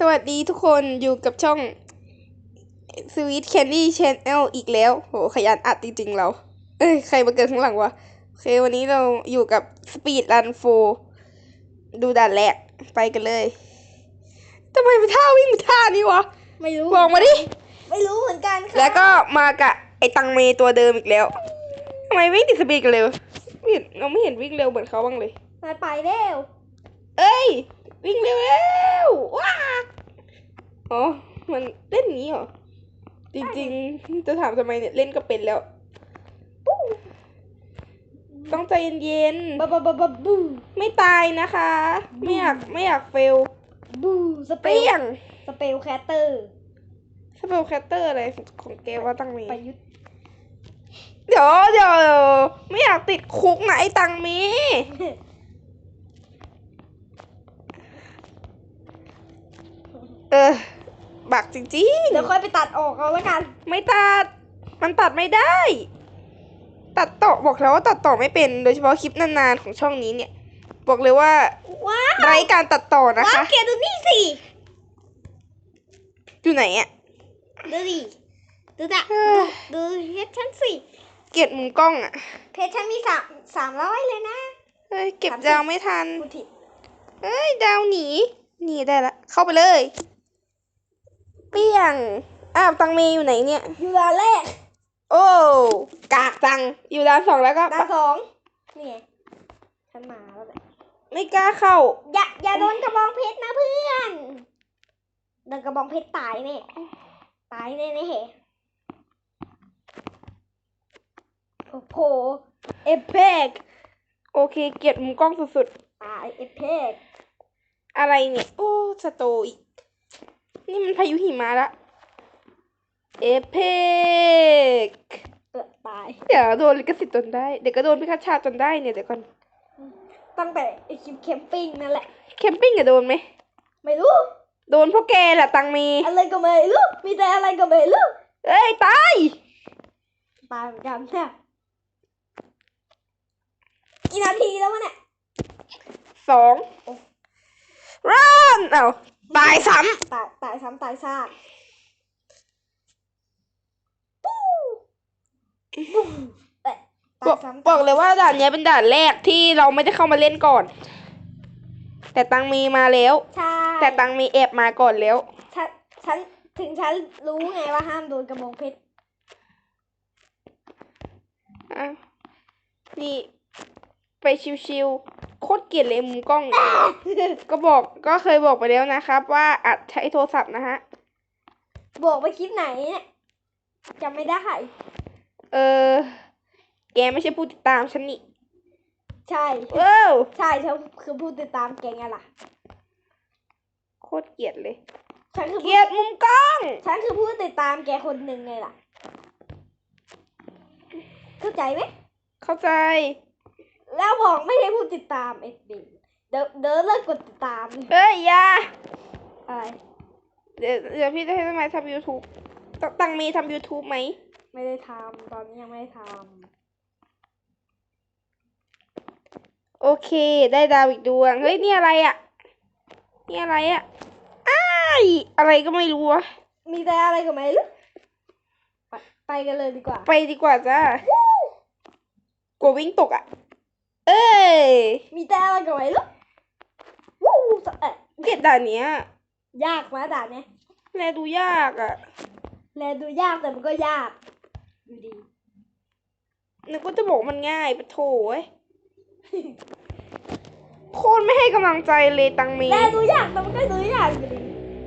สวัสดีทุกคนอยู่กับช่อง Sweet Candy Channel อีกแล้ว โห ขยันอัดจริงๆเรา เอ้ย ใครมาเกิดข้างหลังวะ โอเค วันนี้เราอยู่กับ Speed Run 4 ดูด่านแรก ไปกันเลยทำไมมันท่าวิ่งมันท่านี้วะ ไม่รู้บอกมาดิ ไม่รู้เหมือนกันค่ะแล้วก็มากับไอ้ตังเมตัวเดิมอีกแล้วทำไมวิ่งติดสปีดกันเร็วไม่เห็นเราไม่เห็นวิ่งเร็วเหมือนเขาบ้างเลยมาไปเร็ว เอ้ย วิ่งเร็วแล้วว้าอ๋อ มันเล่นอย่างนี้เหรอ จริงๆ จะถามทำไมเนี่ย เล่นก็เป็นแล้วปู้ต้องใจเย็นบับบับบับบับบูๆไม่ตายนะคะ ไม่อยากไม่อยากเฟลบูสเปเปรี้ยงสเปลแคตเตอร์สเปลแคตเตอร์อะไรของแกว่าตั้งมีประยุทธ์เดี๋ยวเดี๋ยวไม่อยากติดคุกนะไอ้ตังมี เออ บักจริงเดี๋ยวค่อยไปตัดออกเอาแล้วกัน ๆ ไม่ตัด มันตัดไม่ได้ ตัดต่อบอกแล้วว่าตัดต่อไม่เป็น โดยเฉพาะคลิปนานๆของช่องนี้เนี่ย บอกเลยว่าว้าวไร้การตัดต่อนะว้าวคะ เกดูนี่สิอยู่ไหนอะ ดูดิดูจ้ะเฮ้ยดูเพชรฉันสิเกลียดมุมกล้องอะเพชรฉันมีสามสามร้อยเลยนะเฮ้ยเก็บสามสิบดาวไม่ทัน พูดผิดเอ้ยดาวหนีนี่ได้ละ เข้าไปเลยเปี้ยง อ้าวตังเมย์อยู่ไหนเนี่ย อยู่ด่านแรกโอ้กากจังอยู่ดาวสองแล้วก็ด่านสองนี่ไงฉันมาแล้วแหละไม่กล้าเข้า อย่าอย่าโดนกระบองเพชรนะเพื่อนโดนกระบองเพชรตายแน่ตายแน่แน่โอ้โหเอฟเฟกโอเค เกลียดมุมกล้องสุดตายเอฟเฟกๆอะไรเนี่ย โอ้สโตอีก นี่มันพายุหิมะละเอเพกเออตาย เดี๋ยวโดนลิขสิทธิ์จนได้ เดี๋ยวก็โดนพิฆาตชาติจนได้เนี่ยเดี๋ยวก่อนตั้งแต่ไอคลิปแคมปิ้งนั่นแหละ แคมปิ้งอะโดนไหม ไม่รู้ โดนเพราะแกแหละตังมี อะไรก็ไม่รู้ มีแต่อะไรก็ไม่รู้ เอ้ยตาย ตายเหมือนกันเนี่ยกี่นาทีแล้ววะเนี่ยสองรันเอ้า ตายซ้ตายตายซ้ำตายซากปู้เอ๊ะำบตาอยกซ้ำบตาอกเลยว่าด่านเนี้ยเป็นด่านแรกที่เราไม่ได้เข้ามาเล่นก่อน แต่ตังมีมาแล้ว ใช่แต่ตังมีแอบมาก่อนแล้ว ฉันฉันถึงฉันรู้ไงว่าห้ามโดนกระบองเพชร อะนี่ ไปชิวๆโคตรเกลียดเลยมุมกล้องเนี่ยก็บอกก็เคยบอกไปแล้วนะครับ ว่าอัดใช้โทรศัพท์นะฮะ บอกไปคลิปไหนเนี่ยจำไม่ได้ เออ แกไม่ใช่ผู้ติดตามฉันนี่ ใช่เออใช่ฉันคือผู้ติดตามแกไงล่ะ โคตรเกลียดเลย ฉันคือเกลียดมุมกล้อง ฉันคือผู้ติดตามแกคนหนึ่งไงล่ะ เข้าใจไหมเข้าใจ แล้วบอกไม่ใช่ผู้ติดตามเอ็ดดิเดี๋ยวเดี๋ยวเลิกกดติดตามเอ้ยอย่าอะไรเดี๋ยวเดี๋ยวพี่จะให้ทำไมทำ YouTube ตตังมีทำ YouTube ไหมไม่ได้ทำตอนนี้ยังไม่ได้ทโอเค ได้ดาวอีกดวง เฮ้ย นี่อะไรอะ่ะนี่อะไรอะ่ะอ้ายอะไรก็ไม่รู้อะำมีแต่อะไรก็ไม่รู้ไปไปกันเลยดีกว่า ไปดีกว่าจ้ากลัววิ่งตกอะ่ะ เอ้ย มีแต่อะไรก็ไม่รู้วู้เอ๊ะเกลียดด่านเนี้ย ยากมาด่านเนี้ยแลดูยากอะ่ะ แลดูยากแต่มันก็ยากอยู่ดีนึกว่าจะบอกมันง่ายปะโถเว้ยโคตรไม่ให้กำลังใจเลยตังมีแลดูยากแต่มันก็ดูยากอยู่ดี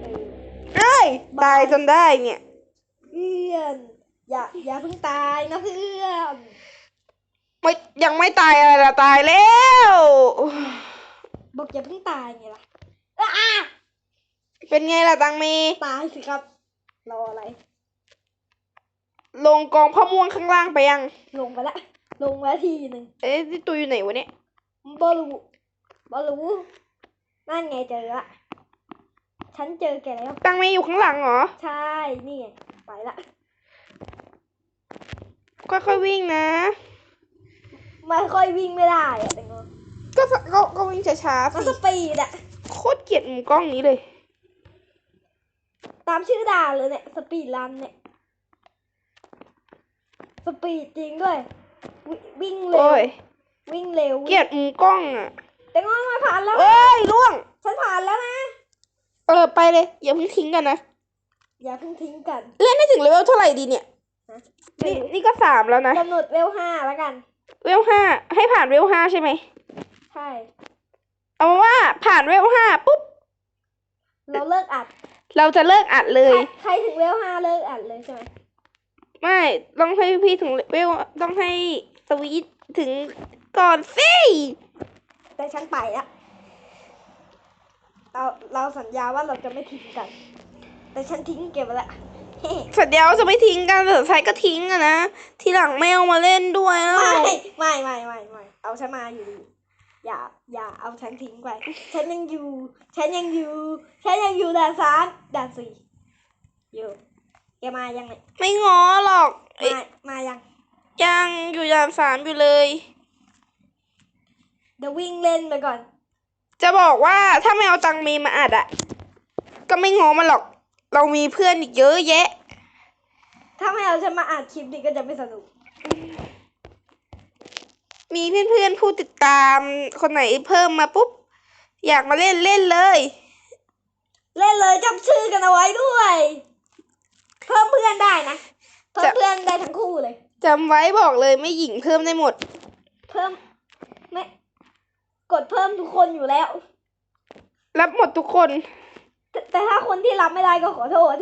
เออเอ้ยตายจนได้เนี่ย เพื่อน อย่าอย่าเพิ่งตายนะเพื่อน ไม่ยังไม่ตายอะไรละตายแล้วบอกอย่าเพิ่งตายไงล่ะอะเป็นไงล่ะตังมีตายสิครับ รออะไร ลงกองพ่อม่วงข้างล่างไปยัง ลงไปละ ลงมาทีหนึ่งเอ๊ะนี่ตัวอยู่ไหนวะเนี่ยบอลูบอลูนั่นไงเจอละฉันเจอแกแล้ว ตังมีอยู่ข้างหลังเหรอ ใช่ นี่ไง ไปละ ค่อยๆวิ่งนะ ไม่ค่อยวิ่งไม่ได้อะแต่งงก็สก็ก็วิ่งช้าๆก็สิสปีดอะโคตรเกลียดมุมกล้องนี้เลย ตามชื่อด่านเลยเนี่ยสปีดรันเนี่ยสปีดจริงด้วยวิวิ่งเร็วโอ้ยวิ่งเร็วเกลียดมุมกล้องอะ แต่งอนมาผ่านแล้ว เอ้ยล่วง ฉันผ่านแล้วนะ เออไปเลยอย่าเพิ่งทิ้งกันนะอย่าเพิ่งทิ้งกันเล่นได้ถึงเลเวลเท่าไหร่ดีเนี่ยนะนี่นี่ก็สามแล้วนะกำหนดเวลห้าแล้วกัน เวลห้าให้ผ่านเวลห้าใช่ไหมใช่เอามาว่าผ่านเวลห้าปุ๊บ เราเลิกอัด เราจะเลิกอัดเลใครยใครถึงเวลห้าเลิกอัดเลยใช่ไหมไม่ต้องให้พี่ถึงเวลต้องให้สวีทถึงก่อนสิแต่ฉันไปละเราเราสัญญาว่าเราจะไม่ทิ้งกัน แต่ฉันทิ้งเก็บไว้ละเฮ้ สัญญาว่าจะไม่ทิ้งกันแต่สุดท้ายก็ทิ้งอะนะ ทีหลังไม่เอามาเล่นด้วยแล้วไม่ไม่ไม่ไม่ไม่เอาฉันมาอยู่ดีอย่า อย่าเอาฉันทิ้งไป ฉันยังอยู่ ฉันยังอยู่ ฉันยังอยู่ด่านสามด่านสี่อยู่แกมายังไงไม่ง้อหรอกเอ้ยมามายัง ยังอยู่ยามสามอยู่เลยเดี๋ยววิ่งเล่นไปก่อน จะบอกว่าถ้าไม่เอาตังเมมาอัดอะก็ไม่ง้อมันหรอก เรามีเพื่อนอีกเยอะแยะ ถ้าไม่เอาฉันมาอัดคลิปนี้ก็จะไม่สนุก มีเพื่อนๆผู้ติดตามคนไหนเพิ่มมาปุ๊บ อยากมาเล่นเล่นเลย เล่นเลยจำชื่อกันเอาไว้ด้วย เพิ่มเพื่อนได้นะ เพิ่มจะเพื่อนได้ทั้งคู่เลยจำไว้บอกเลยไม่หญิงเพิ่มได้หมด เพิ่มไม่กดเพิ่มทุกคนอยู่แล้ว รับหมดทุกคน แต่แต่ถ้าคนที่รับไม่ได้ก็ขอโทษ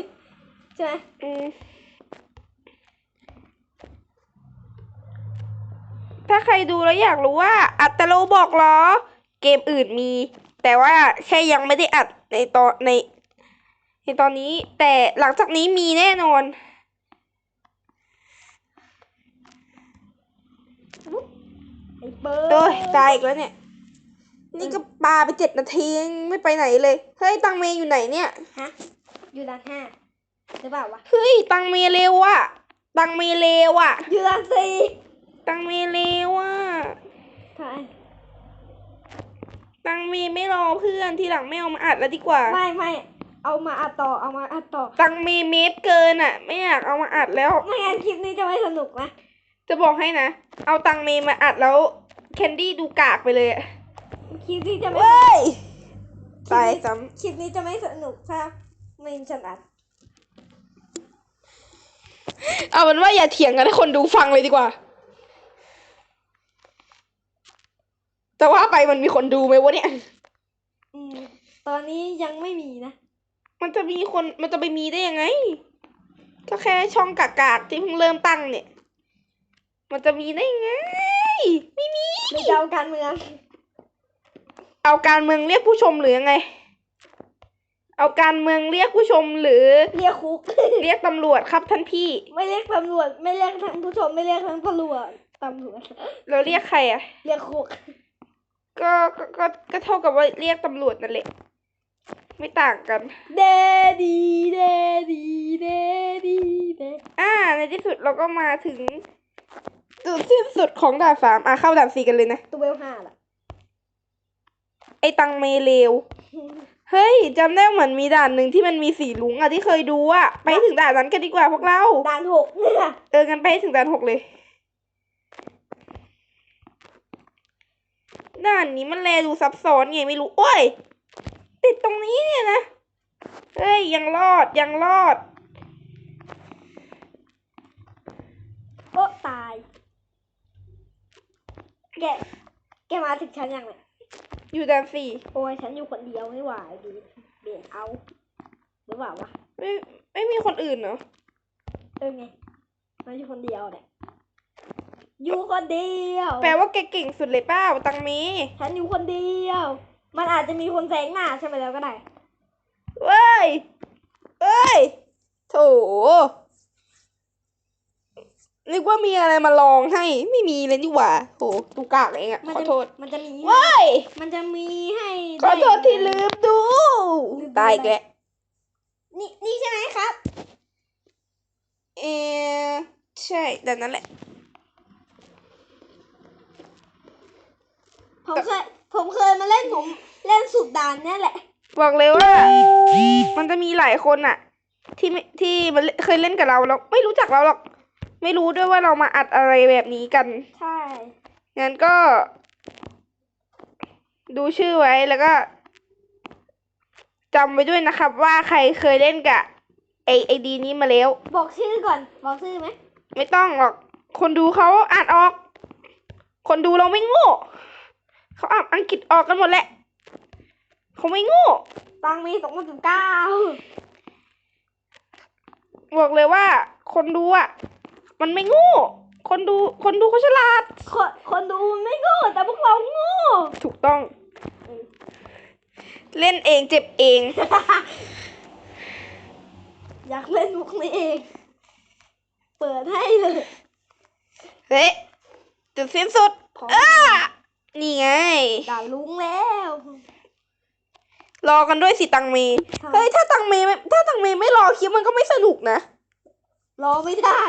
ใช่ไหมอืมถ้าใครดูแล้วอยากรู้ว่า อัดแต่โลบอกเหรอ เกมอื่นมี แต่ว่าแค่ยังไม่ได้อัดในตอนใน ในตอนนี้ แต่หลังจากนี้มีแน่นอน ไอ้เบิร์ด โอ้ยตายอีกแล้วเนี่ย นี่ก็ปาไปเจ็ดนาทียังไม่ไปไหนเลย เฮ้ยตังเมย์อยู่ไหนเนี่ยฮะอยู่ด้านห้าหรือเปล่าวะเฮ้ยตังเมย์เร็วอะตังเมย์เร็วอะอยู่ด้านสี่ตังเมย์เร็วอะใช่ตังเมย์ไม่รอเพื่อนทีหลังไม่เอามาอัดแล้วดีกว่า ไม่ไม่เอามาอัดต่อเอามาอัดต่อ ตังเมย์เมฟเกินอะไม่อยากเอามาอัดแล้วไม่งั้นคลิปนี้จะไม่สนุกนะจะบอกให้นะ เอาตังเมย์มาอัดแล้วแคนดี้ดูกากไปเลยอะ คลิปนี้จะไม่เว้ยตายซ้คลิปนี้จะไม่สนุกถ้าไม่มีฉันอัดำเอาเป็นว่าอย่าเถียงกันให้คนดูฟังเลยดีกว่า แต่ว่าไปมันมีคนดูไหมวะเนี่ย อืมตอนนี้ยังไม่มีนะ มันจะมีคนมันจะไปมีได้ยังไง ก็แค่ช่องกากๆที่เพิ่งเริ่มตั้งเนี่ย มันจะมีได้ยังไง ไม่มีหรือจะเอาการเมือง เอาการเมืองเรียกผู้ชมหรือยังไง เอาการเมืองเรียกผู้ชมหรือ เรียกคุก เรียกตำรวจครับท่านพี่ ไม่เรียกตำรวจ ไม่เรียกทั้งผู้ชม ไม่เรียกทั้งตำรวจตำรวจ เราเรียกใครอะเรียกคุก ก็ก็ก็ก็เท่ากับว่าเรียกตำรวจนั่นแหละ ไม่ต่างกันเดดีเดดีเดดีเดอ่า ในที่สุดเราก็มาถึงจุดสิ้นสุดของด่านสามอะเข้าด่านสี่กันเลยนะ ตัวเวลห้าล่ะ ไอ้ตังเมเลว เฮ้ยจำได้เหมือนมีด่านหนึ่งที่มันมีสีลุงอะที่เคยดูอะไปถึงด่านนั้นกันดีกว่าพวกเราด่านหกเนี่ยเออกันไปให้ถึงด่านหกเลย ด่านนี้มันแลดูซับซ้อนไงไม่รู้โอ้ย ติดตรงนี้เนี่ยนะเฮ้ยยังรอดยังรอดโอ้ตายแกแกมาถึงฉันยังเนี่ย อยู่ด่านสี่โอ้ยฉันอยู่คนเดียวไม่ไหวดีเบียดเอาหรือเปล่าวะไม่ไม่มีคนอื่นเนาะเออไงมาอยู่คนเดียวเนี่ยอยู่คนเดียว แปลว่าแกเก่งสุดเลยเป้าตังเมฉันอยู่คนเดียว มันอาจจะมีคนแซงหน้าใช่ไหมแล้วก็ได้เว้ยเอ้ยโถ นึกว่ามีอะไรมาลองให้ไม่มีเลยนี่หว่าโถตูกากเองอะมันขอจะโทษมันจะมีให้เว้ยมันจะมีให้ขอโทษที่ลืมดูลืมดูตายอีกแล้วนี่นี่ใช่ไหมครับ เออใช่แต่นั้นแหละ ผมเคยผมเคยมาเล่นผมเล่นสุดด่านเนี่ยแหละ บอกเลยว่า มันจะมีหลายคนอะที่ไม่ที่มันเล่นเคยเล่นกับเราแล้วไม่รู้จักเราหรอก ไม่รู้ด้วยว่าเรามาอัดอะไรแบบนี้กัน ใช่ งั้นก็ ดูชื่อไว้แล้วก็จำไว้ด้วยนะครับ ว่าใครเคยเล่นกับไอไอดีนี้มาแล้ว บอกชื่อก่อน บอกชื่อไหม ไม่ต้องหรอก คนดูเขาอ่านออก คนดูเราไม่โง่เขาอ่านอังกฤษออกกันหมดแหละเขาไม่โง่ตังมีสองพันสิบเก้าบอกเลยว่า คนดูอะ มันไม่โง่คนดูคนดูเขาฉลาด คนคนดูไม่โง่แต่พวกเราโง่ถูกต้อง เล่นเองเจ็บเอง อยากเล่นมุกนี้เอง เปิดให้เลยเฮ้ยจุดสิ้นสุดของอ้านี่ไงด่าลุงแล้ว รอกันด้วยสิตังเมทำไมเฮ้ยถ้าตังเมไม่ถ้าตังเมไม่รอคลิปมันก็ไม่สนุกนะ รอไม่ได้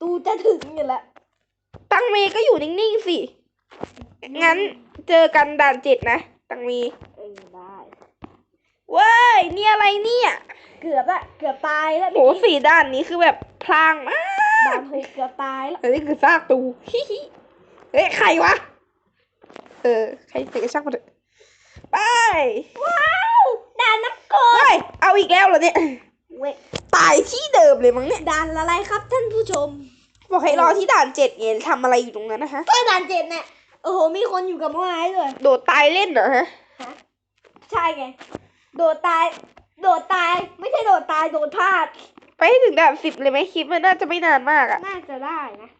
ตูจะถึงอยู่แล้ว ตังเมก็อยู่นิ่งๆสิ งั้นเจอกันด่านเจ็ดนะ ตังเมเออได้เว้ยนี่อะไรเนี่ย เกือบละเกือบตายแล้วโหสี่ด้านนี้คือแบบพลางมากด่านหกเกือบตายแล้วอันนี้คือซากตูฮิฮิเฮ้ยใครวะ เออ ใครใครก็ช่างมาเถอะไป ว้าวด่านน้ำกรดเฮ้ยเอาอีกแล้วเหรอเนี่ย เว้ยตายที่เดิมเลยมั้งเนี่ยด่านอะไรครับท่านผู้ชมบอกให้รอที่ด่านเจ็ดไงทำอะไรอยู่ตรงนั้นนะฮะก็ด่านเจ็ดเนี่ยโอ้โหมีคนอยู่กับไม้เลยโดดตายเล่นเหรอฮะฮะใช่ไงโดดตาย โดดตายไม่ใช่โดดตายโดดพลาด ไปให้ถึงด่านสิบเลยไหมคลิปมันน่าจะไม่นานมากอะน่าจะได้นะ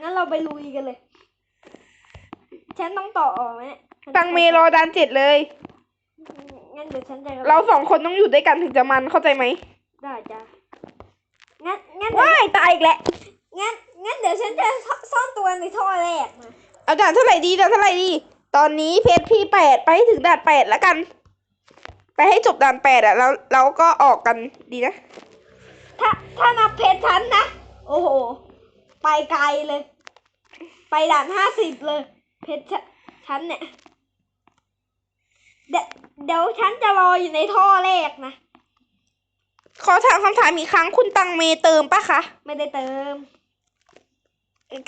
งั้นเราไปลุยกันเลย ฉันต้องต่อออกไหมเนี่ยตังเมรอด่านเจ็ดเลย งั้นเดี๋ยวฉันจะเราสองคนต้องอยู่ด้วยกันถึงจะมันเข้าใจไหมได้จ้ะงั้นงั้นเดี๋ยวว้ายตายอีกแล้วงั้นงั้นเดี๋ยวฉันจะซ่อนตัวในท่อแรกมาเอาด่านเท่าไหร่ดีด่านเท่าไหร่ดี ตอนนี้เพจพี่แปดไปให้ถึงด่านแปดแล้วกัน ไปให้จบด่านแปดอะแล้วเราก็ออกกันดีนะถ้าถ้านับเพจฉันนะโอ้โหไปไกลเลย ไปด่านห้าสิบเลย เพจฉันฉันเนี่ย เดี๋ยวเดี๋ยวฉันจะรออยู่ในท่อแรกนะ ขอถามคำถามอีกครั้งคุณตังเมเติมปะคะ ไม่ได้เติม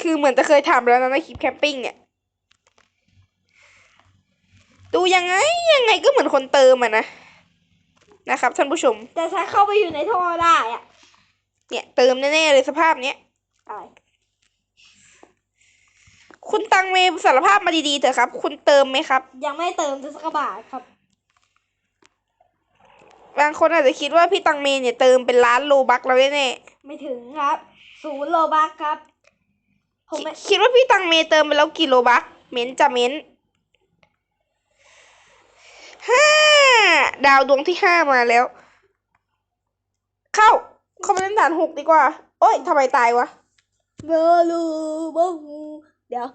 คือเหมือนจะเคยทำแล้วนะในคลิปแคมปิ้งเนี่ย ดูยังไงยังไงก็เหมือนคนเติมอะนะ นะครับท่านผู้ชม แต่ฉันเข้าไปอยู่ในท่อได้อะเนี่ยเติมแน่ๆเลยสภาพเนี้ย อะไร คุณตังเมสารภาพมาดีๆเถอะครับ คุณเติมไหมครับ ยังไม่เติมสักกระบาทครับ บางคนอาจจะคิดว่าพี่ตังเมเนี่ยเติมเป็นล้านโลบักแล้วแน่ไม่ถึงครับศูนย์โลบักครับ ผมไม่ๆคิดว่าพี่ตังเมเติมไปแล้วกี่โลบักเม้นจะเม้นห้าดาวดวงที่ห้ามาแล้ว เข้า เข้าไปเล่นด่านหกดีกว่า โอ้ยทำไมตายวะ เบอลูบงู เดี๋ยว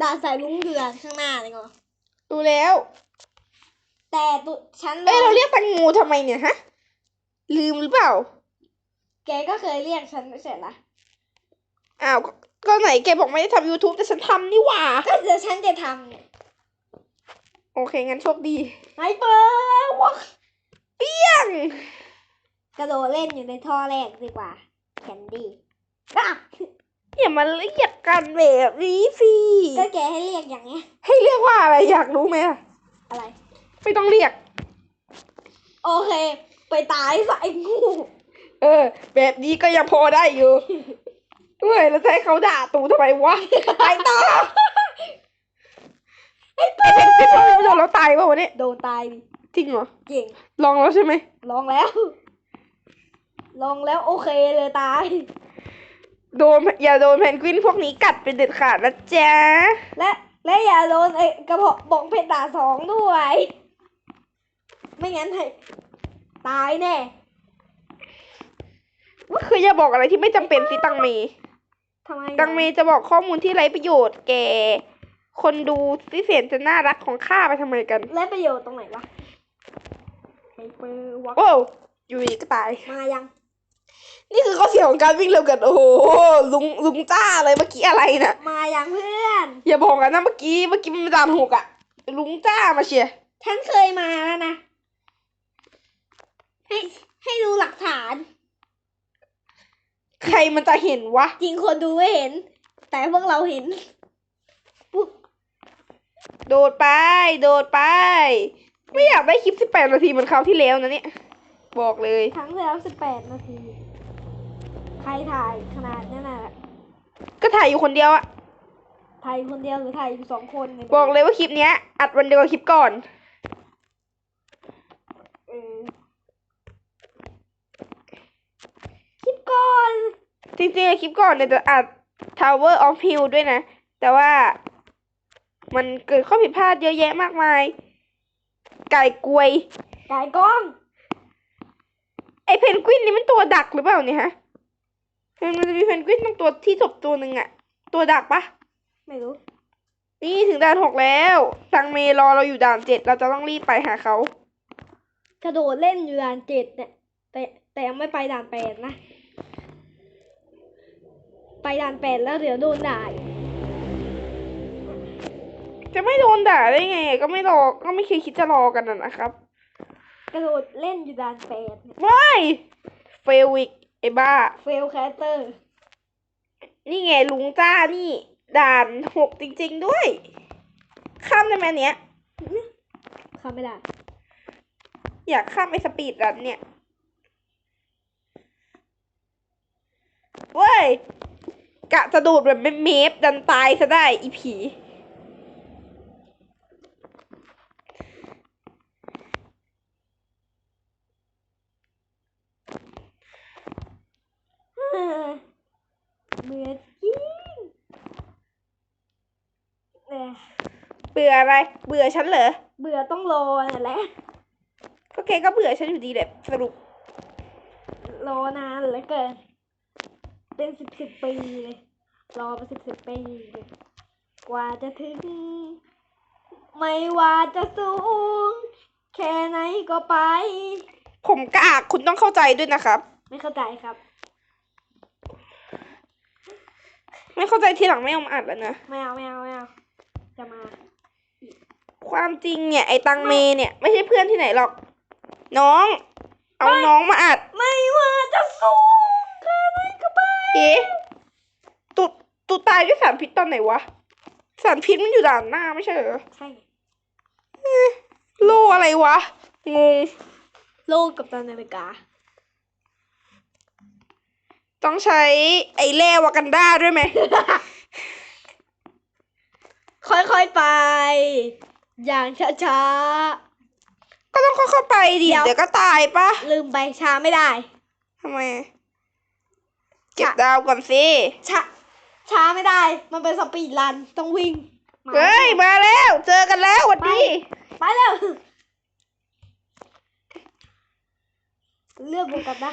ด่านสายลุงเดือนข้างหน้าเลยก่อนดูแล้ว แต่ตุฉันเอ้ยเราเรียกแตังงูทำไมเนี่ยฮะ ลืมหรือเปล่า แกก็เคยเรียกฉันไม่ใช่เหรออ้าวก็ก็ไหนแกบอกไม่ได้ทำ YouTube แต่ฉันทำนี่หว่า ก็เดี๋ยวฉันจะทำเนี่ยโอเค งั้นโชคดีไฮเปอร์วอกเปี้ยง กระโดดเล่นอยู่ในท่อแรกดีกว่าแคนดี้อะ อย่ามาเรียกกันแบบนี้สิก็แกให้เรียกอย่างเงี้ย ให้เรียกว่าอะไรอยากรู้ไหมอะอะไร ไม่ต้องเรียก โอเค ไปตายสายงูเออ แบบนี้ก็ยังพอได้อยู่เฮ้ยแล้วจะให้เขาด่าตูทำไมวะไปต่อไอ้เพนกวินเราโดนเราตายป่ะวันนี้โดนตายดิจริงเหรอเก่งลองแล้วใช่ไหมลองแล้ว ลองแล้วโอเคเลยตาย โดนอย่าโดนเพนกวินพวกนี้กัดเป็นเด็ดขาดนะจ๊ะ และและอย่าโดนไอ้กระเพาะบองเพชรด่าสองด้วย ไม่งั้นให้ตายแน่ว่าคืออย่าบอกอะไรที่ไม่จำเป็นสิตังเมทำไมตังเมจะบอกข้อมูลที่ไร้ประโยชน์แก่ คนดูที่เสียนจะน่ารักของข้าไปทำไมกัน และประโยชน์ตรงไหนวะไฮเปอร์วอกโอ้วอยู่ดีก็ตาย มายัง นี่คือข้อเสียของการวิ่งเร็วกัน โอ้โหลุงลุงจ้าเลยเมื่อกี้อะไรน่ะมายังเพื่อน อย่าบอกกันนะเมื่อกี้เมื่อกี้มันด่านหกอะลุงจ้ามาเชียร์ฉันเคยมาแล้วนะ ให้ให้ดูหลักฐาน ใครมันจะเห็นวะ จริงคนดูไม่เห็น แต่พวกเราเห็นปุ๊บโดดไป โดดไป ไม่อยากได้คลิป 18 นาทีเหมือนคราวที่แล้วนะเนี่ย บอกเลยทั้งแล้วสิบแปดนาที ใครถ่ายขนาดนั้นน่ะก็ถ่ายอยู่คนเดียวอะถ่ายคนเดียวหรือถ่ายอยู่สองคนนี่บอกเลยว่าคลิปเนี้ย อัดวันเดียวกับคลิปก่อนเออคลิปก่อน จริงๆอะคลิปก่อนเนี่ยจะอัด Tower of Hill ด้วยนะ แต่ว่ามันเกิดข้อผิดพลาดเยอะแยะมากมาย ไก่กวยถ่ายกล้อง ไอเพนกวินนี่มันตัวดักหรือเปล่าเนี่ยฮะ มันจะมีเพนกวินต้องตัวที่ศพตัวหนึ่งอะตัวดักปะไม่รู้ นี่ถึงด่านหกแล้วตังเมรอเราอยู่ด่านเจ็ดเราจะต้องรีบไปหาเขากระโดดเล่นอยู่ด่านเจ็ดเนี่ยแต่แต่ยังไม่ไปด่านแปดนะ ไปด่านแปดแล้วเดี๋ยวโดนด่าอีกจะไม่โดนด่าได้ไง ก็ไม่รอก็ไม่เคยคิดจะรอกันนะนะครับ กระโดดเล่นอยู่ด่านแปดเนี่ยว้ายเฟลวิก ไอ้บ้า เฟลแคสเตอร์ นี่ไงลุงจ้านี่ ด่านหกจริง ๆด้วย ข้ามได้ไหมอันเนี้ย เข้าไม่ได้ อยากข้ามไอ้สปีดรันเนี่ย เว้ย กะจะโดดแบบเมฟๆดันตายซะได้อีผี เบื่อจริงเนี่ย เบื่ออะไร เบื่อฉันเหรอ เบื่อต้องรอนั่นแหละ ก็แกก็เบื่อฉันอยู่ดีแหละสรุป รอนานเหลือเกิน เป็นสิบสิบปีเลย รอมาสิบสิบปีเลย กว่าจะถึง ไม่ว่าจะสูง แค่ไหนก็ไป ผมกากคุณต้องเข้าใจด้วยนะครับ ไม่เข้าใจครับ ไม่เข้าใจทีหลังไม่ยอมอัดแล้วนะ ไม่เอาไม่เอาไม่เอาจะมา ความจริงเนี่ยไอ้ตังเมเนี่ย ไม่ใช่เพื่อนที่ไหนหรอก น้อง เอาน้องมาอัด ไม่ว่าจะสูงแค่ไหนก็ไปเอ๊ะตุตุตายด้วยสารพิษตอนไหนวะ สารพิษมันอยู่ด่านหน้าไม่ใช่เหรอใช่ไงโลอะไรวะ งง โลกกับตันอเมริกา ต้องใช้ไอ้แร่วากันดาด้วยไหม ค่อยๆไป อย่างช้าก็ต้องค่อยๆไปดิเดี๋ยวเดี๋ยวก็ตายปะๆลืมไปช้าไม่ได้ ทำไม เก็บดาวก่อนสิ ช้า ช้าไม่ได้ มันเป็นสปีดรันต้องวิ่งมาเฮ้ย มาแล้ว เจอกันแล้วหวัดดีไปแล้วเลือกบุกกันได้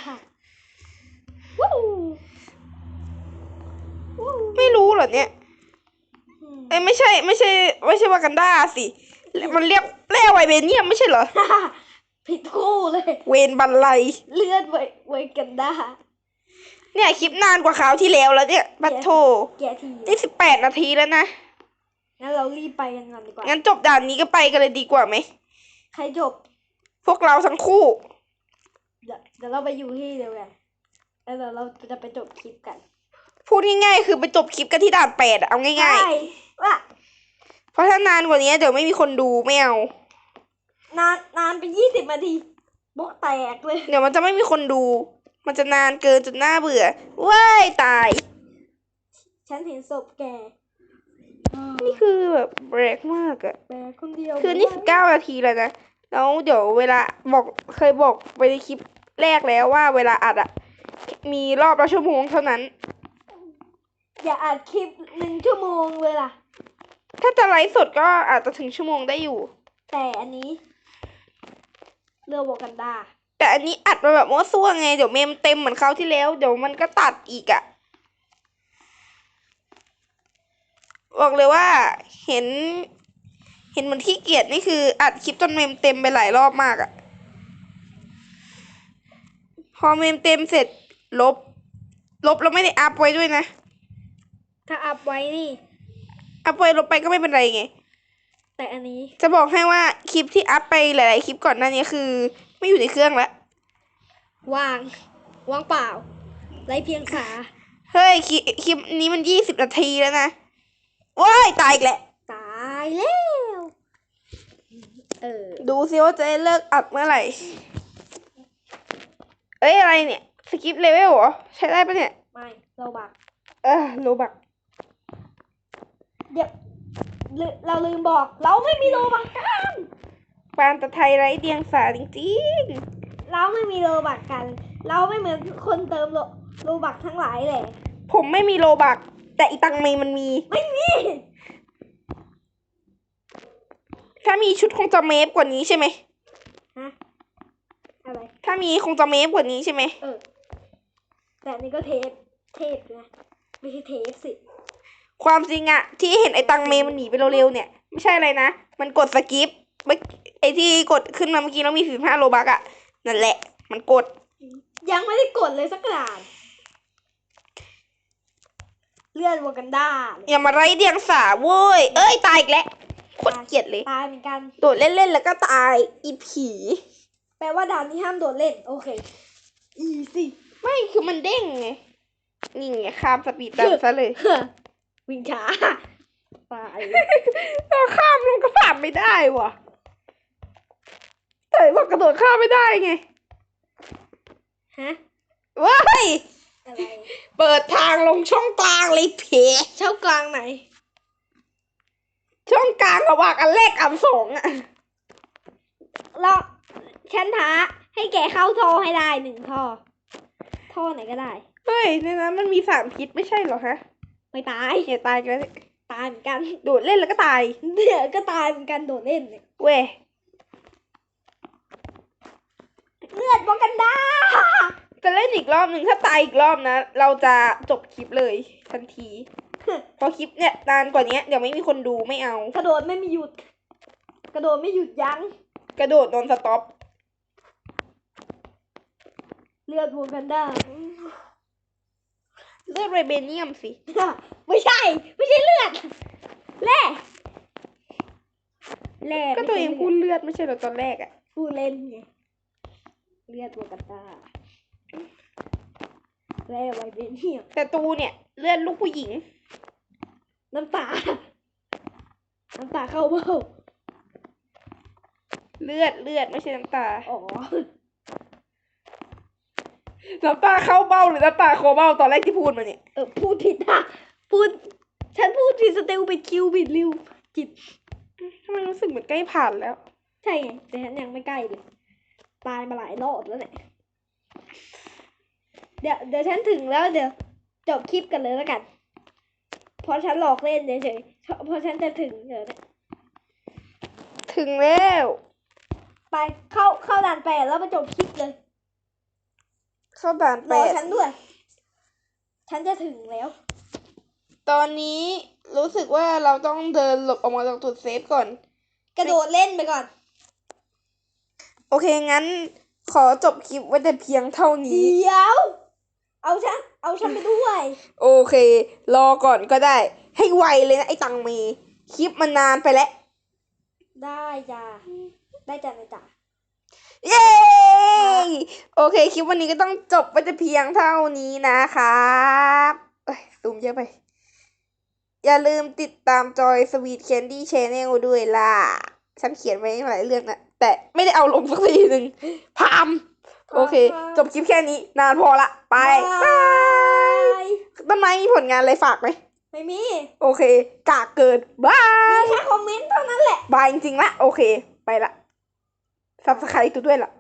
วู้วู้ไม่รู้เหรอเนี่ย อืมเอ้ยไม่ใช่ไม่ใช่ไม่ใช่วากันดาสิ มันเรียกแร่ไวเบเนียมไม่ใช่เหรอ ผิดคู่เลย เวนบันไลเลือดไว้ไว้กันได้เนี่ยคลิปนานกว่าคราวที่แล้วแล้วเนี่ยบัตโทแกะทีนี่สิบแปดนาทีแล้วนะ งั้นเรารีบไปกันก่อนดีกว่า งั้นจบด่านนี้ก็ไปกันเลยดีกว่าไหม ใครจบ พวกเราทั้งคู่ เดี๋ยวเดี๋ยวเราไปอยู่ที่เดียวกันแล้วเดี๋ยวเราจะไปจบคลิปกัน พูดง่ายๆคือไปจบคลิปกันที่ด่านแปดอะเอาง่ายใช่ว่าๆ เพราะถ้านานกว่านี้เดี๋ยวไม่มีคนดูไม่เอา นานนานเป็นยี่สิบนาทีบกแตกเลย เดี๋ยวมันจะไม่มีคนดู มันจะนานเกินจนน่าเบื่อว้ายตาย ฉันเห็นศพแกนี่คือแบบแบรกมากอะแกคนเดียวคือนี่สิบเก้านาทีแล้วนะ แล้วเดี๋ยวเวลาบอกเคยบอกไปในคลิปแรกแล้วว่าเวลาอัดอะมีรอบละชั่วโมงเท่านั้น อย่าอัดคลิปหนึ่งชั่วโมงเลยล่ะ ถ้าจะไลฟ์สดก็อาจจะถึงชั่วโมงได้อยู่ แต่อันนี้ เรือวกันดา แต่อันนี้อัดมาแบบมั่วซั่วไง เดี๋ยวเมมเต็มเหมือนคราวที่แล้ว เดี๋ยวมันก็ตัดอีกอะบอกเลยว่าเห็น เห็นเหมันขี้เกียจนี่คืออัดคลิปจนเมมเต็มไปหลายรอบมากอะพอเมมเต็มเสร็จลบ ลบแล้วไม่ได้อัพไว้ด้วยนะ ถ้าอัพไว้นี่ อัพไว้ลบไปก็ไม่เป็นไรไง แต่อันนี้ จะบอกให้ว่าคลิปที่อัพไปหลาย ๆ คลิปก่อนหน้านี้คือ ไม่อยู่ในเครื่องแล้วว่างว่างเปล่าไรเพียงขาเฮ้ยคลิปคลิปนี้มันยี่สิบนาทีแล้วนะว้ายตายอีกแหละ ตายแล้วเออดูซิว่าจะได้เลิกอัดเมื่อไหร่ เอ้ยอะไรเนี่ยสกิปเลเวลเหรอ ใช้ได้ปะเนี่ย ไม่เราบัก เออโลบัก เดี๋ยวลืเราลืมบอก เราไม่มีโลบักกันปานตะไทยไร้เดียงสาจริงเราไม่มีโลบักกัน เราไม่เหมือนคนเติมโลโลบักทั้งหลายแหละๆผมไม่มีโลบักแต่อีตังเมมันมี ไม่มี ถ้ามีชุดคงจะเมฟกว่านี้ใช่ไหมฮะอะไรถ้ามีคงจะเมฟกว่านี้ใช่ไหมเออแต่อันนี้ก็เทปเทปนะไม่ใช่เทปสิ ความจริงอะที่เห็นไอ้ตังเมมันหนีไปเร็วๆเนี่ย ไม่ใช่อะไรนะ มันกดสกิปเมื่อไอ้ที่กดขึ้นมาเมื่อกี้แล้วมีสิบห้าโลบักอะนั่นแหละ มันกด ยังไม่ได้กดเลยสักด่านเลื่อนวากันด้าเลยอย่ามาไร้เดียงสาเว้ย เอ้ย ตายอีกแล้วโคตรเกลียดเลย ตายเหมือนกัน โดดเล่นๆแล้วก็ตายอีผี แปลว่าด่านที่ห้ามโดดเล่น โอเค อีสิ ไม่คือมันเด้งไง นี่ไงข้ามสปีดดันซะเลย วิ่งช้าตายเราข้ามลงก็ผ่านไม่ได้ว่ะแต่บอกกระโดดข้ามไม่ได้ไงฮะว้ายอะไรเปิดทางลงช่องกลางเลยเพเช่ากลางไหน ช่องกลางระหว่างอันแรกอันสองอะเราฉันท้าให้แกเข้าท่อให้ได้หนึ่งท่อ ท่อไหนก็ได้ เฮ้ยในนั้นมันมีสามพิษไม่ใช่เหรอฮะ ไม่ตายอย่าตายกันเลยตายเหมือนกันโดดเล่นแล้วก็ตายเดี๋ยวก็ตายเหมือนกันโดดเล่นเนี่ยเว้ยเลือดวากันด้าจะเล่นอีกรอบหนึ่งถ้าตายอีกรอบนะ เราจะจบคลิปเลยทันทีเพราะคลิปเนี่ยนานกว่านี้เดี๋ยวไม่มีคนดูไม่เอา กระโดดไม่มีหยุด กระโดดไม่หยุดยั้ง กระโดดโดนสต็อป เลือดวากันด้า เลือดเรเบเนียมสิ ไม่ใช่ ไม่ใช่เลือดแร่แร่ก็ตัวเองไม่พูใช่ดลืดเลือดไม่ใช่เหรอตอนแรกอะพูดเล่นไงเลือดวากันด้าแร่ไวเบเนียมแต่ตูเนี่ย เลือดลูกผู้หญิง น้ำตา น้ำตาเข้าเบ้าเลือดเลือดไม่ใช่น้ำตา อ๋อ น้ำตาเข้าเบ้าหรือน้ำตาโคเบ้าตอนแรกที่พูดมาเนี่ยเออพูดผิดอะพูด ฉันพูดผิดสเตลผิดคิวผิดริวผิดทำไมรู้สึกเหมือนใกล้ผ่านแล้ว ใช่ไงแต่ฉันยังไม่ใกล้เลย ตายมาหลายรอบแล้วเนี่ยเดี๋ยวเดี๋ยวฉันถึงแล้วเดี๋ยวจบคลิปกันเลยแล้วกันเพราะฉันหลอกเล่นเฉยๆเพราะฉันจะถึงเดี๋ยวเนี่ยถึงแล้ว ไปเข้าเข้าด่านแปดแล้วมาจบคลิปเลย เข้าด่านรแปอดฉันด้วย ฉันจะถึงแล้ว ตอนนี้รู้สึกว่าเราต้องเดินหลบออกมาจากจุดเซฟก่อน กระโดดเล่นไปก่อน โอเคงั้น ขอจบคลิปไว้แต่เพียงเท่านี้เดี๋ยว เอาฉัน เอาฉันไปด้วย โอเค รอก่อนก็ได้ ให้ไวเลยนะไอ้ตังเมคลิปมันนานไปแล้ว ได้จ้าได้จ้าได้จ้า เย้โอเคคลิปวันนี้ก็ต้องจบไปแต่เพียงเท่านี้นะครับเอ้ยซูมเยอะไป อย่าลืมติดตามจอยสวีทแคนดี้ชแนลด้วยล่ะ ฉันเขียนไว้หลายเรื่องนะ แต่ไม่ได้เอาลงสักทีหนึ่งพาม โอเค จบคลิปแค่นี้ นานพอละ ไปบายต้นไม้มีผลงานอะไรฝากไหม ไม่มี โอเค กากเกินบายมีแค่คอมเมนต์เท่านั้นแหละบายจริงๆละ โอเค ไปละ ซับสไครต์ตัวด้วยละ